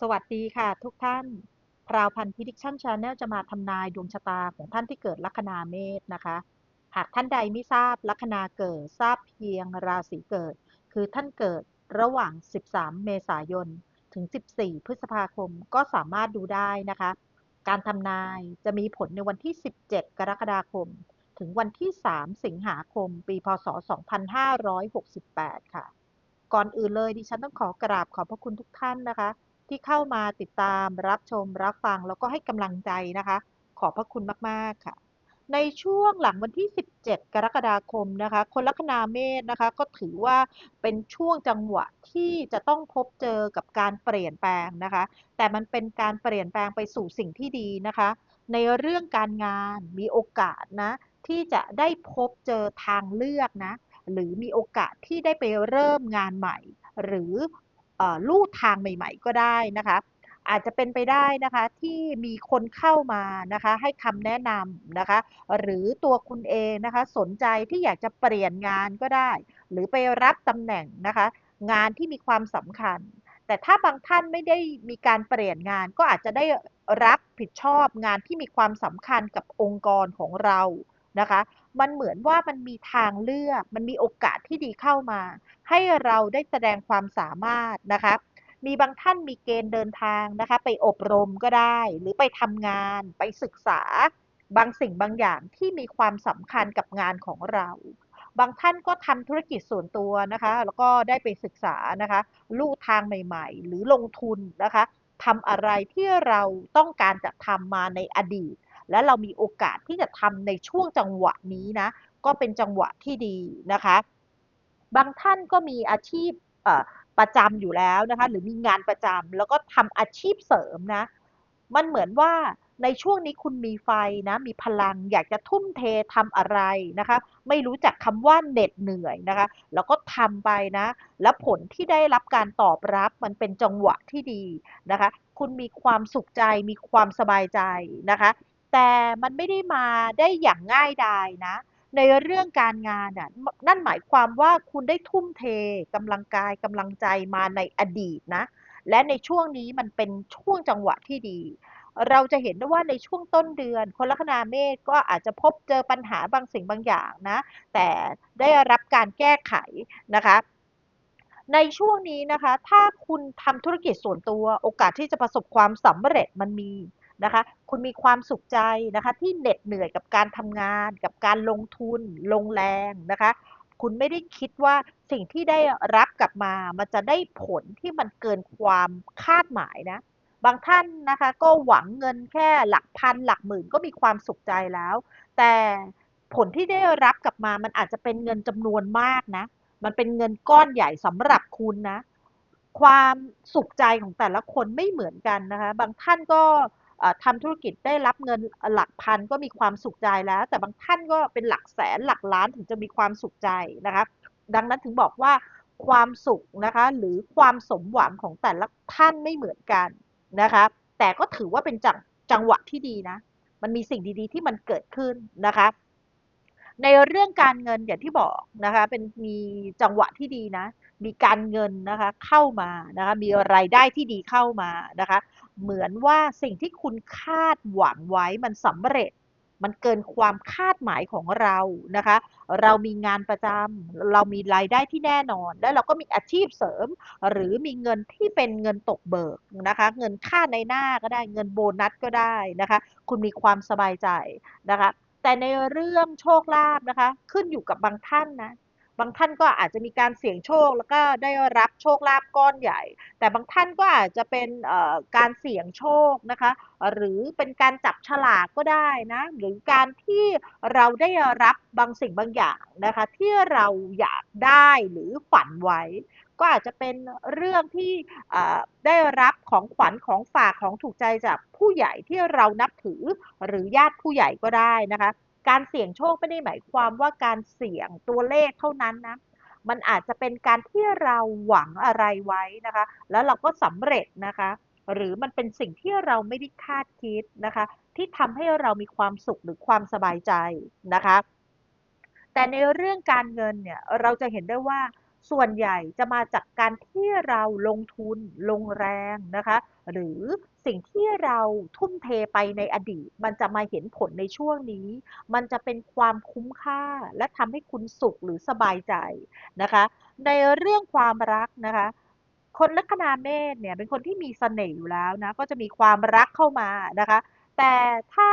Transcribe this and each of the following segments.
สวัสดีค่ะทุกท่านพราวพันธ์พิดิกชั่นชาแนลจะมาทำนายดวงชะตาของท่านที่เกิดลัคนาเมษนะคะ หากท่านใดไม่ทราบลัคนาเกิดทราบเพียงราศีเกิด คือท่านเกิดระหว่าง 13 เมษายน ถึง 14 พฤษภาคมก็สามารถดูได้นะคะ การทำนายจะมีผลในวันที่ 17 กรกฎาคม ถึงวันที่ 3 สิงหาคม ปี พศ 2568 ค่ะ ก่อนอื่นเลยดิฉันต้องขอกราบขอบพระคุณทุกท่านนะคะ ที่เข้ามาติดตามรับชมรับฟัง แล้วก็ให้กำลังใจนะคะ ขอบพระคุณมาก ๆ ค่ะ ในช่วงหลังวันที่ 17 กรกฎาคมนะคะ คนลัคนาเมษนะคะ ก็ถือว่าเป็นช่วงจังหวะที่จะต้องพบเจอกับการเปลี่ยนแปลงนะคะ แต่มันเป็นการเปลี่ยนแปลงไปสู่สิ่งที่ดีนะคะ ในเรื่องการงานมีโอกาสนะที่จะได้พบเจอทางเลือกนะ หรือมีโอกาสที่ได้ไปเริ่มงานใหม่ หรือ ลู่ทางใหม่ๆ ก็ได้นะคะ อาจจะเป็นไปได้นะคะที่มีคนเข้ามานะคะให้คำแนะนำนะคะ หรือตัวคุณเองนะคะ สนใจที่อยากจะเปลี่ยนงานก็ได้ หรือไปรับตำแหน่งนะคะ งานที่มีความสำคัญ แต่ถ้าบางท่านไม่ได้มีการเปลี่ยนงานก็อาจจะได้รับผิดชอบงานที่มีความสำคัญกับองค์กรของเรานะคะ มันเหมือนว่ามันมีทางเลือก มันมีโอกาสที่ดีเข้ามา ให้เราได้แสดงความสามารถนะคะมีบางท่านมีเกณฑ์เดินทางนะคะ ไปอบรมก็ได้ หรือไปทำงานไปศึกษา บางสิ่งบางอย่างที่มีความสำคัญกับงานของเรา บางท่านก็ทำธุรกิจส่วนตัวนะคะ แล้วก็ได้ไปศึกษานะคะลู่ทางใหม่ ๆ หรือลงทุนนะคะทำอะไรที่เราต้องการจะทำมาในอดีต และเรามีโอกาสที่จะทำในช่วงจังหวะนี้นะ ก็เป็นจังหวะที่ดีนะคะ บางท่านก็มีอาชีพประจำอยู่แล้วนะคะหรือมีงานประจำแล้วก็ทำอาชีพเสริมนะมันเหมือนว่าในช่วงนี้คุณมีไฟนะมีพลังอยากจะทุ่มเททำอะไรนะคะ ไม่รู้จักคำว่าเหน็ดเหนื่อยนะคะ แล้วก็ทำไปนะ แล้วผลที่ได้รับการตอบรับมันเป็นจังหวะที่ดีนะคะ คุณมีความสุขใจมีความสบายใจนะคะ แต่มันไม่ได้มาได้อย่างง่ายดายนะ ในเรื่องการงานน่ะนั่นหมายความว่าคุณได้ทุ่มเทกำลังกายกำลังใจมาในอดีตนะ และในช่วงนี้มันเป็นช่วงจังหวะที่ดี เราจะเห็นได้ว่าในช่วงต้นเดือน คนลัคนาเมษก็อาจจะพบเจอปัญหาบางสิ่งบางอย่างนะ แต่ได้รับการแก้ไขนะคะในช่วงนี้นะคะ ถ้าคุณทำธุรกิจส่วนตัว โอกาสที่จะประสบความสำเร็จมันมี นะคะ คุณมีความสุขใจนะคะที่เหน็ดเหนื่อยกับการทำงาน กับการลงทุน ลงแรงนะคะ คุณไม่ได้คิดว่าสิ่งที่ได้รับกลับมา มันจะได้ผลที่มันเกินความคาดหมายนะ บางท่านนะคะก็หวังเงินแค่หลักพันหลักหมื่นก็มีความสุขใจแล้ว แต่ผลที่ได้รับกลับมา มันอาจจะเป็นเงินจำนวนมากนะ มันเป็นเงินก้อนใหญ่สำหรับคุณนะ ความสุขใจของแต่ละคนไม่เหมือนกันนะคะ บางท่านก็ ทำธุรกิจได้รับเงินหลักพันก็มีความสุขใจแล้ว แต่บางท่านก็เป็นหลักแสนหลักล้านถึงจะมีความสุขใจนะคะดังนั้นถึงบอกว่าความสุขนะคะหรือความสมหวังของแต่ละท่านไม่เหมือนกันนะคะแต่ก็ถือว่าเป็นจังจังหวะที่ดีนะ มันมีสิ่งดีๆ ที่มันเกิดขึ้นนะคะ ในเรื่องการเงินอย่างที่บอกนะคะเป็นมีจังหวะที่ดีนะ มีการเงินนะคะเข้ามานะคะมีรายได้ที่ดีเข้ามานะคะ เหมือนว่าสิ่งที่คุณคาดหวังไว้มันสำเร็จ มันเกินความคาดหมายของเรานะคะ เรามีงานประจำเรามีรายได้ที่แน่นอน และเราก็มีอาชีพเสริม หรือมีเงินที่เป็นเงินตกเบิกนะคะ เงินค่าในหน้าก็ได้เงินโบนัสก็ได้นะคะ คุณมีความสบายใจนะคะ แต่ในเรื่องโชคลาภนะคะ ขึ้นอยู่กับบางท่านนะ บางท่านก็อาจจะมีการเสี่ยงโชคแล้วก็ได้รับโชคลาภก้อนใหญ่ แต่บางท่านก็อาจจะเป็นการเสี่ยงโชคนะคะ หรือเป็นการจับฉลากก็ได้นะหรือการที่เราได้รับบางสิ่งบางอย่างนะคะที่เราอยากได้หรือฝันไว้ ก็อาจจะเป็นเรื่องที่ได้รับของขวัญของฝากของถูกใจจากผู้ใหญ่ที่เรานับถือหรือญาติผู้ใหญ่ก็ได้นะคะ การเสี่ยงโชคไม่ได้หมายความว่าการเสี่ยงตัวเลขเท่านั้นนะ มันอาจจะเป็นการที่เราหวังอะไรไว้นะคะ แล้วเราก็สำเร็จนะคะ หรือมันเป็นสิ่งที่เราไม่ได้คาดคิดนะคะ ที่ทำให้เรามีความสุขหรือความสบายใจนะคะ แต่ในเรื่องการเงินเนี่ยเราจะเห็นได้ว่าส่วนใหญ่จะมาจากการที่เราลงทุนลงแรงนะคะ หรือสิ่งที่เราทุ่มเทไปในอดีต มันจะมาเห็นผลในช่วงนี้ มันจะเป็นความคุ้มค่าและทำให้คุณสุขหรือสบายใจนะคะ ในเรื่องความรักนะคะ คนลัคนาเมษเนี่ยเป็นคนที่มีเสน่ห์อยู่แล้วนะก็จะมีความรักเข้ามานะคะ แต่ถ้า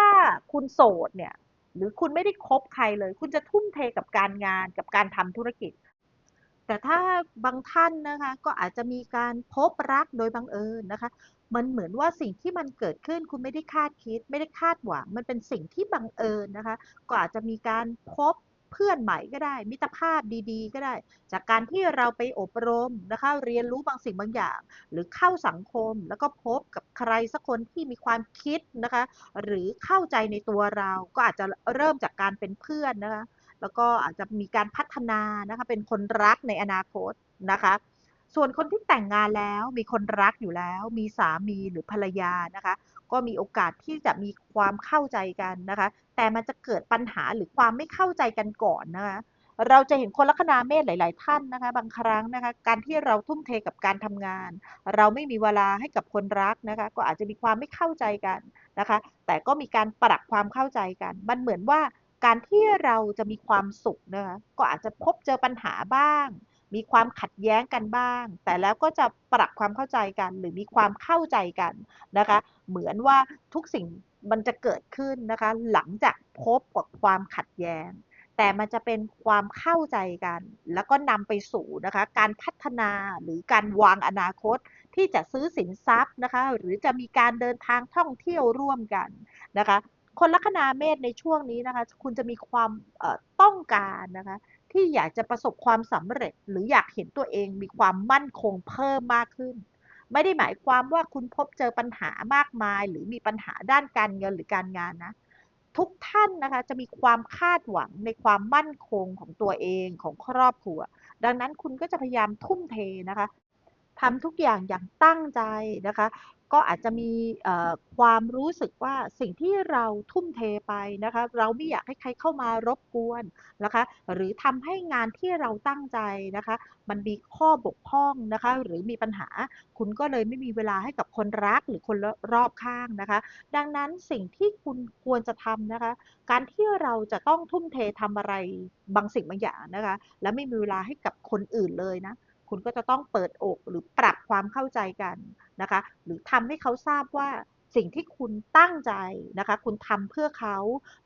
คุณโสดเนี่ยหรือคุณไม่ได้คบใครเลย คุณจะทุ่มเทกับการงานกับการทำธุรกิจ แต่ถ้าบางท่านนะคะก็อาจจะมีการพบรักโดยบังเอิญนะคะ มันเหมือนว่าสิ่งที่มันเกิดขึ้นคุณไม่ได้คาดคิด ไม่ได้คาดหวัง มันเป็นสิ่งที่บังเอิญนะคะ ก็อาจจะมีการพบเพื่อนใหม่ก็ได้ มิตรภาพดีๆ ก็ได้ จากการที่เราไปอบรมนะคะ เรียนรู้บางสิ่งบางอย่าง หรือเข้าสังคมแล้วก็พบกับใครสักคนที่มีความคิดนะคะ หรือเข้าใจในตัวเราก็อาจจะเริ่มจากการเป็นเพื่อนนะคะ แล้วก็อาจจะมีการพัฒนานะคะเป็นคนรักในอนาคตนะคะ ส่วนคนที่แต่งงานแล้วมีคนรักอยู่แล้ว มีสามีหรือภรรยานะคะ ก็มีโอกาสที่จะมีความเข้าใจกันนะคะ แต่มันจะเกิดปัญหาหรือความไม่เข้าใจกันก่อนนะคะเราจะเห็นคนลัคนาเมษหลาย ๆ ท่านนะคะ บางครั้งนะคะ การที่เราทุ่มเทกับการทำงาน เราไม่มีเวลาให้กับคนรักนะคะ ก็อาจจะมีความไม่เข้าใจกันนะคะ แต่ก็มีการปรับความเข้าใจกัน มันเหมือนว่า การที่เราจะมีความสุขนะคะก็อาจจะพบเจอปัญหาบ้าง มีความขัดแย้งกันบ้าง แต่แล้วก็จะปรับความเข้าใจกัน หรือมีความเข้าใจกันนะคะ เหมือนว่าทุกสิ่งมันจะเกิดขึ้นนะคะ หลังจากพบกับความขัดแย้ง แต่มันจะเป็นความเข้าใจกัน แล้วก็นำไปสู่นะคะ การพัฒนาหรือการวางอนาคตที่จะซื้อสินทรัพย์นะคะ หรือจะมีการเดินทางท่องเที่ยวร่วมกันนะคะ คนลัคนาเมษในช่วงนี้นะคะ คุณจะมีความต้องการนะคะ ที่อยากจะประสบความสำเร็จ หรืออยากเห็นตัวเองมีความมั่นคงเพิ่มมากขึ้น ไม่ได้หมายความว่าคุณพบเจอปัญหามากมาย หรือมีปัญหาด้านการเงินหรือการงานนะทุกท่านนะคะจะมีความคาดหวังในความมั่นคงของตัวเองของครอบครัว ดังนั้นคุณก็จะพยายามทุ่มเทนะคะ ทำทุกอย่างอย่างตั้งใจนะคะ ก็อาจจะมีความรู้สึกว่าสิ่งที่เราทุ่มเทไปนะคะ เราไม่อยากให้ใครเข้ามารบกวนนะคะ หรือทำให้งานที่เราตั้งใจนะคะ มันมีข้อบกพร่องนะคะ หรือมีปัญหา คุณก็เลยไม่มีเวลาให้กับคนรักหรือคนรอบข้างนะคะ ดังนั้นสิ่งที่คุณควรจะทำนะคะ การที่เราจะต้องทุ่มเททำอะไรบางสิ่งบางอย่างนะคะ และไม่มีเวลาให้กับคนอื่นเลยนะ คุณก็จะต้องเปิดอกหรือปรับความเข้าใจกันนะคะ หรือทำให้เขาทราบว่าสิ่งที่คุณตั้งใจนะคะ คุณทำเพื่อเขา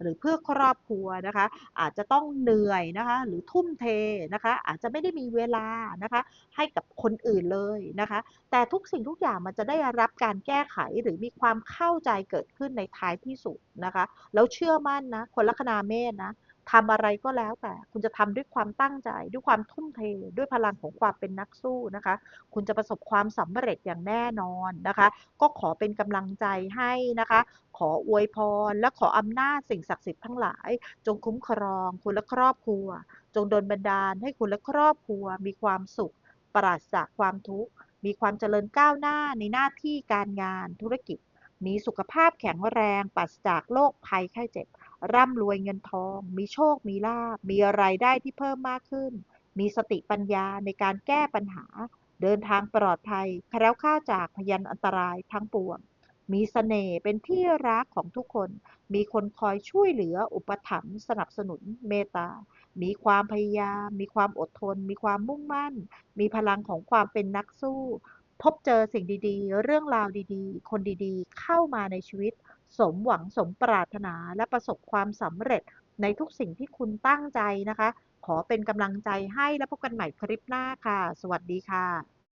หรือเพื่อครอบครัวนะคะ อาจจะต้องเหนื่อยนะคะ หรือทุ่มเทนะคะ อาจจะไม่ได้มีเวลานะคะ ให้กับคนอื่นเลยนะคะ แต่ทุกสิ่งทุกอย่างมันจะได้รับการแก้ไขหรือมีความเข้าใจเกิดขึ้นในท้ายที่สุดนะคะ แล้วเชื่อมั่นนะคนลัคนาเมษนะ ทำอะไรก็แล้วแต่ คุณจะทำด้วยความตั้งใจ ด้วยความทุ่มเท ด้วยพลังของความเป็นนักสู้นะคะ คุณจะประสบความสำเร็จอย่างแน่นอนนะคะ ก็ขอเป็นกำลังใจให้นะคะ ขออวยพร และขออำนาจสิ่งศักดิ์สิทธิ์ทั้งหลาย จงคุ้มครอง คุณและครอบครัว จงดลบันดาลให้คุณและครอบครัว มีความสุข ปราศจากความทุกข์ มีความเจริญก้าวหน้าในหน้าที่การงานธุรกิจ มีสุขภาพแข็งแรง ปราศจากโรคภัยไข้เจ็บ ร่ำรวยเงินทอง มีโชค มีลาบมีรายได้ที่เพิ่มมากขึ้น มีสติปัญญาในการแก้ปัญหา เดินทางปลอดภัย แคล้วคลาดจากพยันอันตรายทั้งปวง มีสเสน่ห์เป็นที่รักของทุกคน มีคนคอยช่วยเหลือ อุปถัมภ์ สนับสนุน เมตตา มีความพยายาม มีความอดทน มีความมุ่งมั่น มีพลังของความเป็นนักสู้ พบเจอสิ่งดีๆ เรื่องราวดีๆ คนดีๆ เข้ามาในชีวิต สมหวังสมปรารถนาและประสบความสำเร็จในทุกสิ่งที่คุณตั้งใจนะคะ ขอเป็นกำลังใจให้และพบกันใหม่คลิปหน้าค่ะ สวัสดีค่ะ